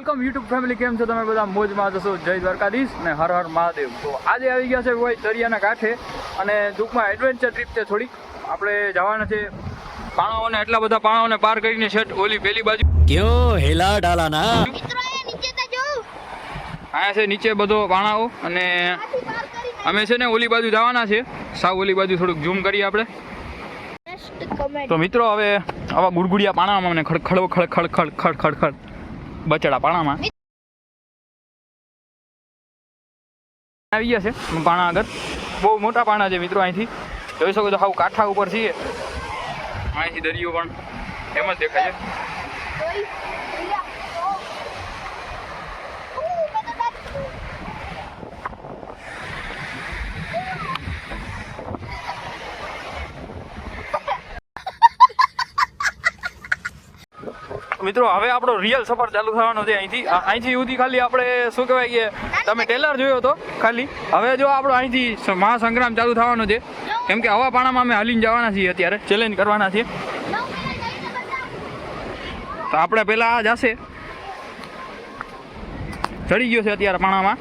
Welcome YouTube family કેમ છો તમે બધા? મોજમાં જશો જય દ્વારકાધીશ ને હર હર મહાદેવ. તો આજે આવી ગયા છે ભાઈ દરિયાના કાંઠે અને ટૂંકમાં એડવેન્ચર ટ્રીપ છે થોડીક. આપણે જવાના છે પાણાઓને એટલા બધા પાણાઓને પાર કરીને છેટ ઓલી પેલી બાજુ. કયો હેલા ડાલા ના અહીંયા છે નીચે બધો પાણાઓ અને અમે છે ને ઓલી બાજુ જવાના છે. સાવ ઓલી બાજુ થોડુંક ઝૂમ કરીએ આપણે. તો મિત્રો હવે આવા ગુડગુડિયા પાણામાં મને ખડખડ ખડખડ ખડખડ ખડખડ બચડા પાણામાં. આવી ગયા છે પાણા આગળ બહુ મોટા પાણા છે મિત્રો અહીંથી. જોઈ શકો છો હાવ કાંઠા ઉપર છીએ. અહીંથી દરિયો પણ એમ જ દેખાય છે જોઈ ભૈયા ઓ ઓ મેં તો બાત મિત્રો, હવે આપણો રિયલ સફર ચાલુ થવાનો છે અહીંથી. અહીંથી સુધી ખાલી આપણે શું કહેવાય કે તમે ટેલર જોયો હતો ખાલી. હવે જો આપણો અહીંથી મહાસંગ્રામ ચાલુ થવાનો છે. કેમ કે હવા પાણામાં અમે હાલીને જવાના છીએ અત્યારે ચેલેન્જ કરવાના છીએ. તો આપણે પહેલાં આ જશે. ચડી ગયો છે અત્યારે પાણામાં.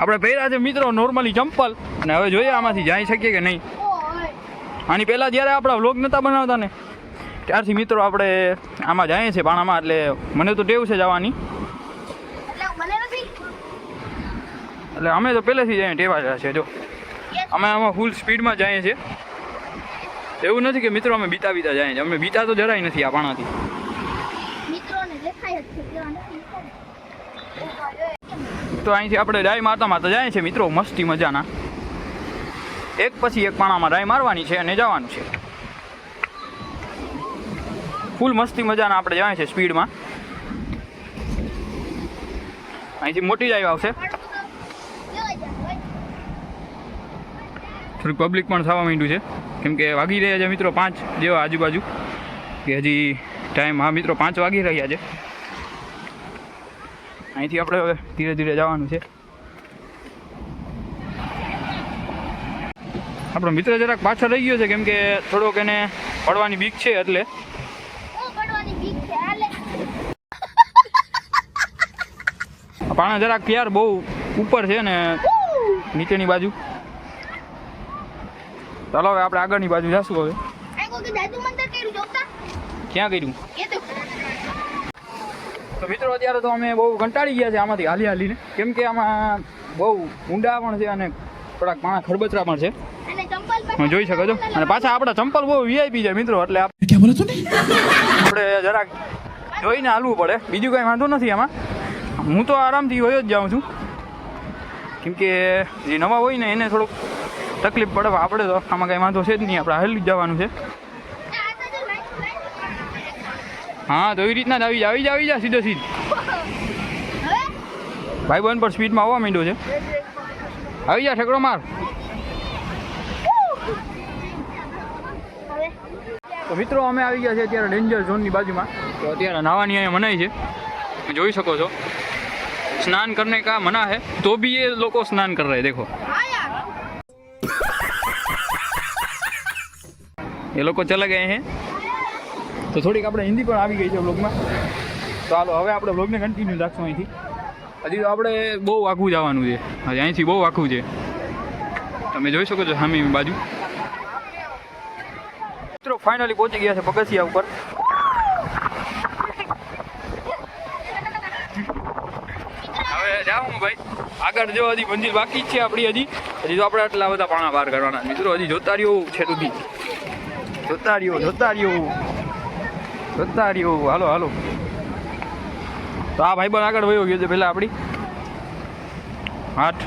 આપણે પહેર્યા છે મિત્રો નોર્મલી ચંપલ. અને હવે જોઈએ આમાંથી જઈ શકીએ કે નહીં. આની પહેલાં જ્યારે આપણા વ્લોગ નહોતા બનાવતા ને ત્યારથી મિત્રો આપણે આમાં જઈએ છીએ પાણામાં એટલે મને તો ટેવ છે જવાની. એટલે અમે તો પહેલેથી જઈએ ટેવા જ છે જો. અમે આમાં ફૂલ સ્પીડમાં જઈએ છીએ. એવું નથી કે મિત્રો અમે બીતા બીતા જઈએ છીએ. અમે બીતા તો જરાય નથી આ પાણાથી. તો અહીંથી આપણે ડાય મારતા મારતા જાય છે મિત્રો મસ્તી મજાના. એક પછી એક પાણામાં ડાય મારવાની છે અને જવાનું છે. ફૂલ મસ્તી મજાના આપણે જાય છે સ્પીડમાં. અહીંથી મોટી ડ્રાઈવ આવશે. થોડીક પબ્લિક પણ થવા માંડ્યું છે. કેમ કે વાગી રહ્યા છે મિત્રો પાંચ જેવા આજુબાજુ. કે હજી ટાઈમ હા મિત્રો પાંચ વાગી રહ્યા છે. અહીંથી આપણે હવે ધીરે ધીરે જવાનું છે. આપણો મિત્ર જરાક પાછળ રહી ગયો છે, કેમ કે થોડોક એને પડવાની બીક છે એટલે. પાણા જરાક યાર બહુ ઉપર છે ને નીચેની બાજુ. ચાલો હવે આપણે આગળની બાજુ જશું હવે. ક્યાં કર્યું? તો. તો મિત્રો અત્યારે તો અમે બહુ કંટાળી ગયા છે આમાંથી હાલી હાલીને. કેમ કે આમાં બહુ ઊંડા પણ છે અને થોડાક પાણા ખરબચરા પણ છે જોઈ શકો છો. અને પાછા આપણા ચંપલ બહુ વીઆઈપી છે મિત્રો એટલે આપણે જરાક જોઈને હાલવું પડે. બીજું કંઈ વાંધો નથી આમાં. હું તો આરામથી વયો જ જાઉં છું. કેમ કે જે નવા હોય ને, એને થોડુંક તકલીફ પડે આપણે તો આમાં કંઈ વાંધો છે જ નહીં. આપણે હાલી જવાનું છે. હા, તો એવી રીતના જ આવી આવી જા આવી જા, સીધો સીધ. ભાઈ બહેન પર સ્પીડમાં આવવા માંડ્યો છે. આવી જા, ઠેકડો માર. તો મિત્રો, અમે આવી ગયા છે અત્યારે ડેન્જર ઝોનની બાજુમાં. તો અત્યારે નાવાની અહીંયા મનાય છે. જોઈ શકો છો. સ્નાન કરને કા મના है તો भी ये લોકો સ્નાન कर रहे हैं देखो હા યાર એ લોકો ચલા ગયા હે તો થોડીક આપણે હિન્દી પણ આવી ગઈ છે બ્લોગમાં તો હાલો હવે આપણે બ્લોગને કન્ટિન્યુ રાખશું અહીંથી હજી તો આપણે બહુ આઘું જવાનું છે હજી અહીંથી બહુ આઘું છે તમે જોઈ શકો છો સામેની બાજુ મિત્રો ફાઇનલી પહોંચી ગયા છે પગથિયા ઉપર આગળ જો હજી મંજિલ બાકી છે આપણી હજી. હજી તો આપણે આટલા બધા પાણા પાર કરવાના મિત્રો, હજી જોતા રહ્યો છે સુધી. જોતા રહ્યો જોતા રહ્યો જોતા રહ્યો હાલો હાલો. તો આ ભાઈ આગળ વયો ગયો છે પહેલાં આપણી. આઠ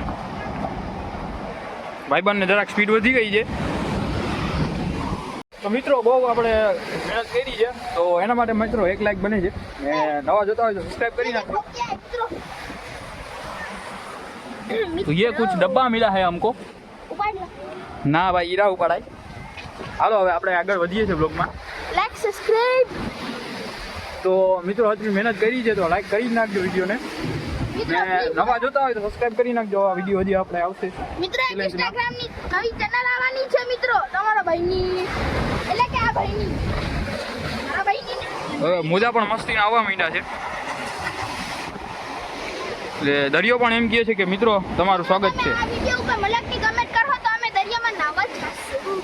ભાઈબંધને જરાક સ્પીડ વધી ગઈ છે. તો મિત્રો, બહુ આપણે મહેનત કરી છે. તો એના માટે મિત્રો, એક લાઈક બને છે. નવા જોતા હોય તો સબસ્ક્રાઈબ કરી નાખો ઓકે મિત્રો તો ये कुछ डब्बा मिला है हमको ઉપાડ લો ના ભાઈ હીરા ઉપાડાય હાલો હવે આપણે આગળ વધીએ છીએ બ્લોગમાં લાઈક સબસ્ક્રાઇબ તો મિત્રો હજુ મહેનત કરી છે તો લાઈક કરી જ નાખજો વિડીયોને મિત્રો ને please, નવા જોતા હોય તો સબસ્ક્રાઈબ કરી નાખજો આ વિડીયો હજી આપણે આવશે મિત્રો એક challenge ના. ઇન્સ્ટાગ્રામ ની નવી ચેનલ આવવાની છે મિત્રો તમારા ભાઈની એટલે કે આ ભાઈની મારા ભાઈની ને. હવે મોજા પણ મસ્તીના આવવા માંડ્યા છે એટલે દરિયો પણ એમ કહે છે કે મિત્રો તમારું સ્વાગત છે આ વિડીયો ઉપર મલકની કમેન્ટ કરો તો અમે દરિયામાં નાવા જ જઈશું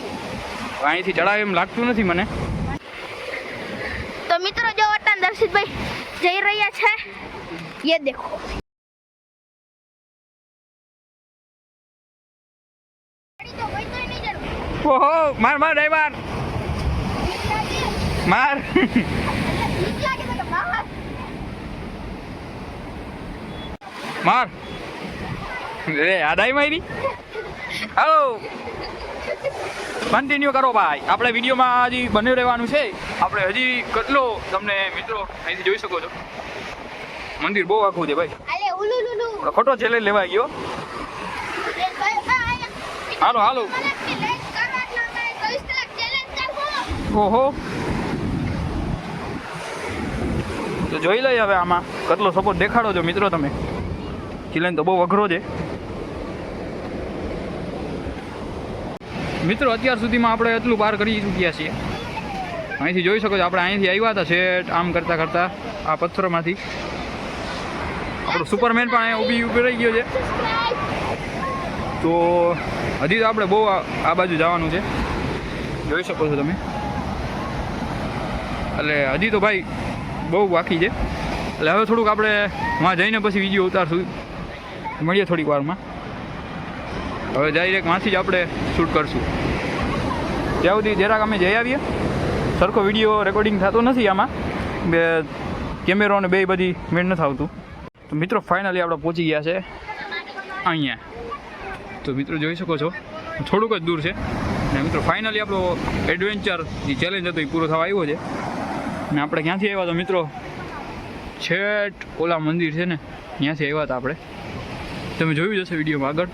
અહીંથી ચડાવે એમ લાગતું નથી મને તો મિત્રો જો વતન દર્શિતભાઈ જઈ રહ્યા છે ये देखो ગાડી તો કોઈ તોય નહીં જરૂર. ઓહો માર માર ડ્રાઈવર બીક લાગે. માર માર. રે આદાય મારી. હાલો. કન્ટિન્યુ કરો ભાઈ. આપણે વિડીયોમાં હજી બન્યું રહેવાનું છે. આપણે હજી કેટલો તમને મિત્રો અહીંથી જોઈ શકો છો. મંદિર બહુ આખું છે ભાઈ. ખોટો ચેલેન્જ લેવાઈ ગયો. હાલો હાલો. કલાકથી late કરવા એટલે અમે 24 કલાક challenge કરવું. ઓહો. તો જોઈ લઈએ હવે આમાં. કેટલો સપોર્ટ દેખાડો છો મિત્રો તમે. ચેલેન્જ તો બહુ અઘરો છે. મિત્રો, અત્યાર સુધીમાં આપણે એટલું પાર કરી ચૂક્યા છીએ. અહીંથી જોઈ શકો છો, આપણે અહીંથી આવ્યા હતા શેઠ, આમ કરતાં કરતાં, આ પથ્થરોમાંથી. આપણું સુપરમેન પણ અહીંયા ઊભી ઊભી રહી ગયો છે. તો હજી તો આપણે બહુ આ બાજુ જવાનું છે. જોઈ શકો છો તમે. એટલે હજી તો ભાઈ બહુ બાકી છે. એટલે હવે થોડુંક આપણે વાં જઈને પછી વીડિયો ઉતારશું. મળીએ થોડીક વારમાં. હવે ડાયરેક્ટ વાંચી જ આપણે શૂટ કરશું. ત્યાં સુધી જરાક અમે જઈ આવીએ. સરખો વીડિયો રેકોર્ડિંગ થતો નથી આમાં. બે કેમેરો અને બે બધી મેળ નથી આવતું. તો મિત્રો ફાઇનલી આપણે પહોંચી ગયા છે અહીંયા. તો મિત્રો, જોઈ શકો છો, થોડુંક જ દૂર છે. અને મિત્રો ફાઇનલી આપણો એડવેન્ચર જે ચેલેન્જ હતો, એ પૂરો થવા આવ્યો છે. ને આપણે ક્યાંથી આવ્યા હતા મિત્રો, છેટ ઓલા મંદિર છે ને, ત્યાંથી આવ્યા હતા આપણે. તમે જોયું જશે વિડીયોમાં આગળ.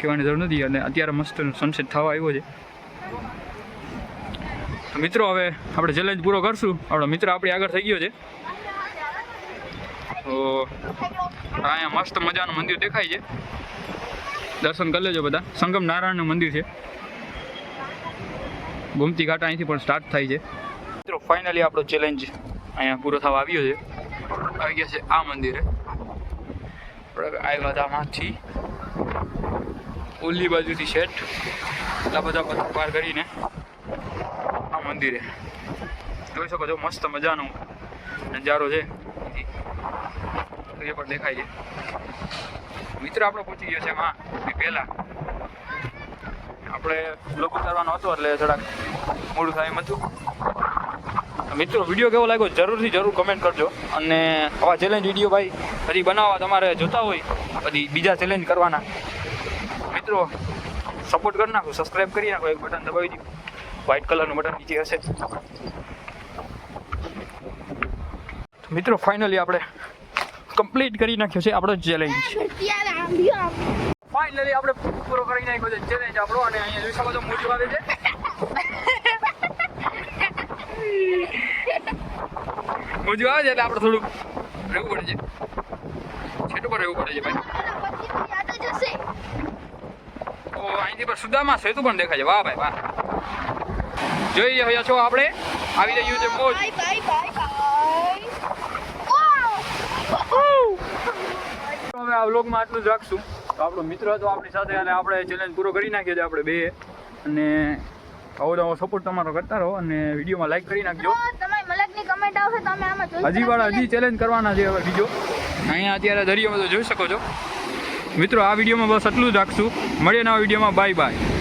કહેવાની જરૂર નથી અને અત્યારે મસ્ત સનસેટ થવા આવ્યો છે. તો મિત્રો, હવે આપણે ચેલેન્જ પૂરો કરશું. આપણો મિત્ર આપણી આગળ થઈ ગયો છે. તો અહીંયા મસ્ત મજાનું મંદિર દેખાય છે. દર્શન કરી લેજો બધા. સંગમ નારાયણનું મંદિર છે. ગોમતી ઘાટ અહીંથી પણ સ્ટાર્ટ થાય છે. મિત્રો ફાઇનલી આપણો ચેલેન્જ અહીંયા પૂરો થવા આવ્યો છે. આવી ગયા છે આ મંદિરે. આપણે આવ્યા હતા માંથી ઓલી બાજુથી શેઠ. એટલા બધા પથ્થર પાર કરીને આ મંદિરે. જોઈ શકો છો, મસ્ત મજાનો નજારો છે. એ પણ દેખાય છે. મિત્ર આપણો પહોંચી ગયો છે એમાં. પહેલાં. આપણે લોકો કરવાનો હતો એટલે થોડાક મોડું થાય એમ હતું. મિત્રો વીડિયો કેવો લાગ્યો? જરૂરથી જરૂર કમેન્ટ કરજો. અને આવા ચેલેન્જ વીડિયો ભાઈ પછી બનાવવા તમારે જોતા હોય પછી બીજા ચેલેન્જ કરવાના. મિત્રો સપોર્ટ કરી નાખો સબસ્ક્રાઈબ કરી નાખો એક બટન દબાવી દો. વ્હાઇટ કલરનું બટન નીચે હશે. મિત્રો ફાઇનલી આપણે કમ્પ્લીટ કરી નાખ્યો છે આપણો ચેલેન્જ. ફાઇનલી આપણે પૂરો કરી નાખ્યો છે ચેલેન્જ આપણો અને અહીંયા જોઈ શકો છો મોજું આવે છે. મોજું આવે છે એટલે આપણે થોડુંક રહેવું પડે છે. છેટું પર રહેવું પડે છે ભાઈ. તો અહીંથી પર સુદામાં સેતુ પણ દેખાય છે. વાહ ભાઈ વાહ. જોઈ રહ્યા છો આપણે આવી રહ્યું છે મોજ! હવે આ વ્લોગમાં આટલું જ રાખશું. તો આપણો મિત્ર હતો આપણી સાથે અને આપણે ચેલેન્જ પૂરો કરી નાખ્યો છે આપણે બે. અને આવો આવો સપોર્ટ તમારો કરતા રહો અને વિડીયોમાં લાઈક કરી નાખજો. Comment આવશે તો અમે આમાં જોઈ હજી વાળા હજી ચેલેન્જ કરવાના છે હવે બીજો અહીંયા અત્યારે દરિયામાં તો જોઈ શકો છો. મિત્રો આ વિડીયોમાં બસ એટલું જ રાખશું. મળીએ નવા વિડીયોમાં. Bye bye